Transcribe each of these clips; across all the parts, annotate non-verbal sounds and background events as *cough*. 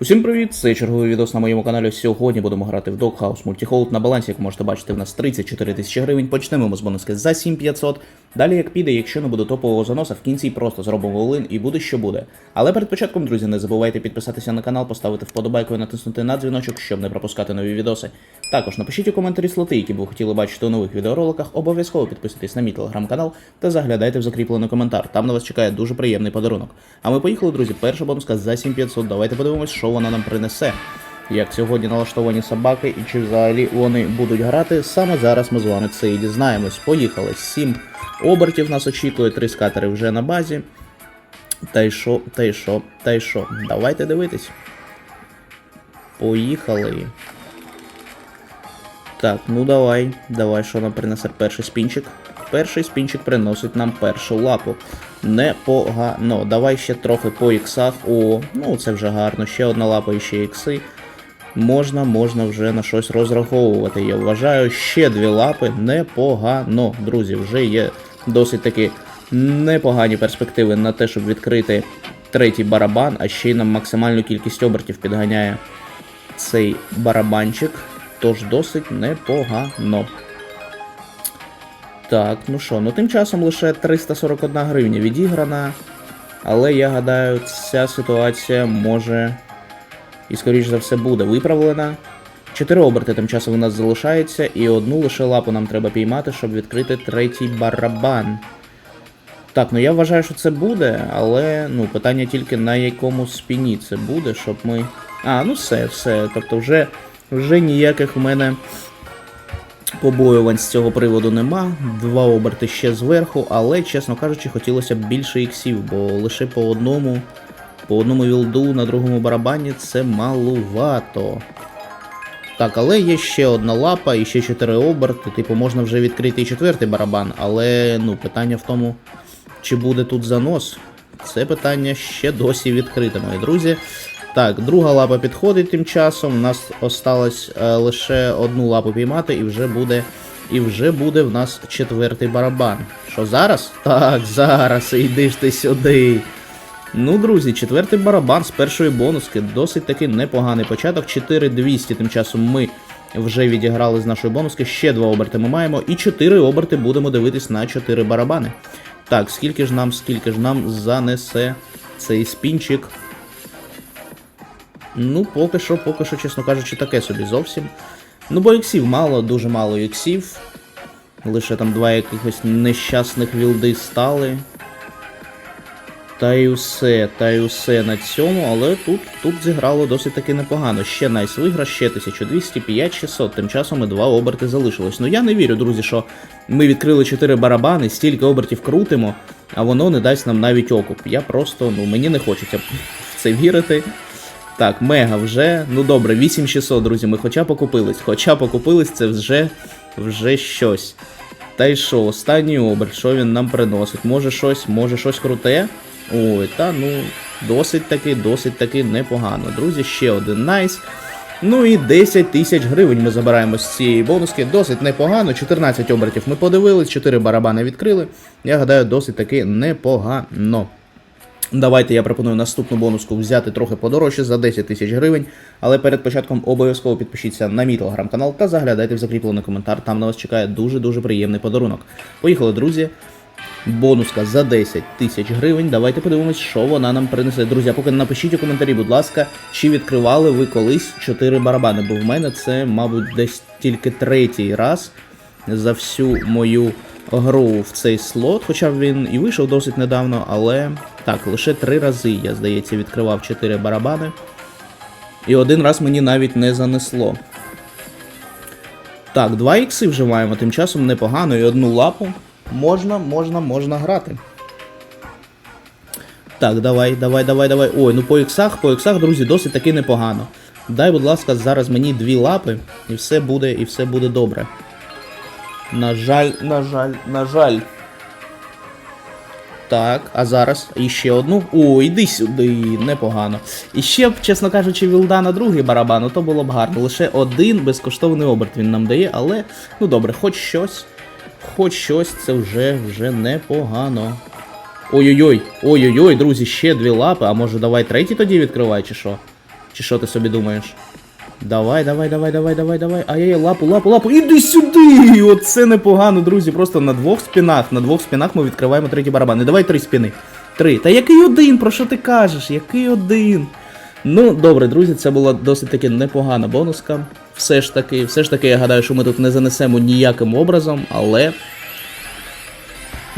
Усім привіт! Це черговий відос на моєму каналі. Сьогодні будемо грати в Doghouse Multihold на балансі, як можете бачити, в нас 34 тисячі гривень. Почнемо ми з бонуски за 7500. Далі як піде, якщо не буде топового заноса, в кінці просто зробимо волин і буде що буде. Але перед початком, друзі, не забувайте підписатися на канал, поставити вподобайку і натиснути на дзвіночок, щоб не пропускати нові відоси. Також напишіть у коментарі слоти, які б ви хотіли бачити у нових відеороликах. Обов'язково підписуйтесь на мій телеграм-канал та заглядайте в закріплений коментар. Там на вас чекає дуже приємний подарунок. А ми поїхали, друзі. Перша бонуска за 7500. Давайте подивимось, що вона нам принесе. Як сьогодні налаштовані собаки і чи взагалі вони будуть грати, саме зараз ми з вами це і дізнаємось. Поїхали. Сім обертів нас очікує, три скатери вже на базі. Та й що, та й що, та й що. Давайте дивитись. Поїхали. Так, ну давай, давай, що нам принесе перший спінчик. Перший спінчик приносить нам першу лапу. Непогано. Давай ще трохи по іксах. О, ну це вже гарно. Ще одна лапа і ще ікси. Можна, можна вже на щось розраховувати. Я вважаю, ще дві лапи непогано. Друзі, вже є досить таки непогані перспективи на те, щоб відкрити третій барабан, а ще й нам максимальну кількість обертів підганяє цей барабанчик. Тож досить непогано. Так, ну що, ну тим часом лише 341 гривня відіграна. Але я гадаю, ця ситуація може і, скоріш за все, буде виправлена. Чотири оберти тим часом у нас залишається, і одну лише лапу нам треба піймати, щоб відкрити третій барабан. Так, ну я вважаю, що це буде, але ну, питання тільки на якому спіні це буде, щоб ми. А, ну все, все. Тобто вже, вже ніяких у мене побоювань з цього приводу нема. Два оберти ще зверху, але, чесно кажучи, хотілося б більше іксів, бо лише по одному, по одному вілду на другому барабані це малувато. Так, але є ще одна лапа і ще чотири оберти. Типу, можна вже відкрити і четвертий барабан, але ну, питання в тому, чи буде тут занос. Це питання ще досі відкрите, мої друзі. Так, друга лапа підходить тим часом. У нас осталось е, лише одну лапу піймати, і вже буде. І вже буде в нас четвертий барабан. Що зараз? Так, зараз, *laughs* іди ж ти сюди. Ну, друзі, четвертий барабан з першої бонуски. Досить таки непоганий початок. 4200 тим часом ми вже відіграли з нашої бонуски. Ще два оберти ми маємо. І 4 оберти будемо дивитись на 4 барабани. Так, скільки ж нам, скільки ж нам занесе цей спінчик. Ну, поки що, поки що, чесно кажучи, таке собі зовсім. Ну, бо іксів мало, дуже мало іксів. Лише там два якихось нещасних вілди стали. Та й усе, та й усе на цьому, але тут, тут зіграло досить таки непогано. Ще найс виграш, ще 1200, 5600, тим часом і два оберти залишилось. Ну я не вірю, друзі, що ми відкрили 4 барабани, стільки обертів крутимо, а воно не дасть нам навіть окуп. Я просто, ну мені не хочеться в це вірити. Так, мега вже. Ну добре, 8600, друзі, ми хоча покупились. Хоча покупились, це вже, вже щось. Та й що, останній оберт, що він нам приносить? Може щось, може щось круте? Ой, та ну, досить таки, досить таки непогано. Друзі, ще один найс. Ну і 10 тисяч гривень ми забираємо з цієї бонуски. Досить непогано. 14 обертів ми подивились, 4 барабани відкрили. Я гадаю, досить таки непогано. Давайте я пропоную наступну бонуску взяти трохи подорожче за 10 тисяч гривень. Але перед початком обов'язково підпишіться на мій телеграм-канал та заглядайте в закріплений коментар. Там на вас чекає дуже-дуже приємний подарунок. Поїхали, друзі. Бонуска за 10 тисяч гривень. Давайте подивимось, що вона нам принесе. Друзі, поки напишіть у коментарі, будь ласка, чи відкривали ви колись 4 барабани, бо в мене це, мабуть, десь тільки третій раз за всю мою гру в цей слот, хоча він і вийшов досить недавно, але так, лише три рази, я здається, відкривав 4 барабани. І один раз мені навіть не занесло. Так, 2 ікси вживаємо, тим часом непогано, і одну лапу. Можна, можна, можна грати. Так, давай, давай, давай, давай. Ой, ну по іксах, по іксах, друзі, досить таки непогано. Дай, будь ласка, зараз мені дві лапи, і все буде, і все буде добре. На жаль, на жаль, на жаль. Так, а зараз іще одну. О, іди сюди, непогано. І ще б, чесно кажучи, вілда на другий барабан, то було б гарно. Лише один безкоштовний оберт він нам дає, але ну добре, хоч щось. Хоч щось, це вже вже непогано. Ой-ой-ой, ой-ой-ой, друзі, ще дві лапи, а може давай третій тоді відкривай, чи що? Чи що ти собі думаєш? Давай, давай, давай, давай, давай, давай. Ай-яй, лапу, лапу, лапу. Іди сюди! Оце непогано, друзі. Просто на двох спінах. На двох спінах ми відкриваємо третій барабан. Не давай три спіни. Три. Та який один? Про що ти кажеш? Який один? Ну, добре, друзі, це була досить таки непогана бонуска. Все ж таки, все ж таки, я гадаю, що ми тут не занесемо ніяким образом, але.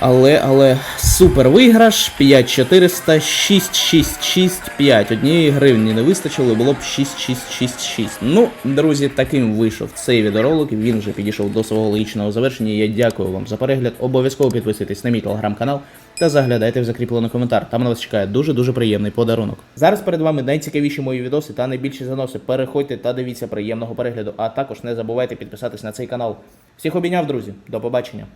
Але, але, супер виграш, 5400, 6665. Однієї гривні не вистачило, було б 6666. Ну, друзі, таким вийшов цей відеоролик. Він вже підійшов до свого логічного завершення. Я дякую вам за перегляд. Обов'язково підписуйтесь на мій телеграм-канал та заглядайте в закріплений коментар. Там на вас чекає дуже-дуже приємний подарунок. Зараз перед вами найцікавіші мої відоси та найбільші заноси. Переходьте та дивіться приємного перегляду. А також не забувайте підписатись на цей канал. Всіх обійняв, друзі. До побачення.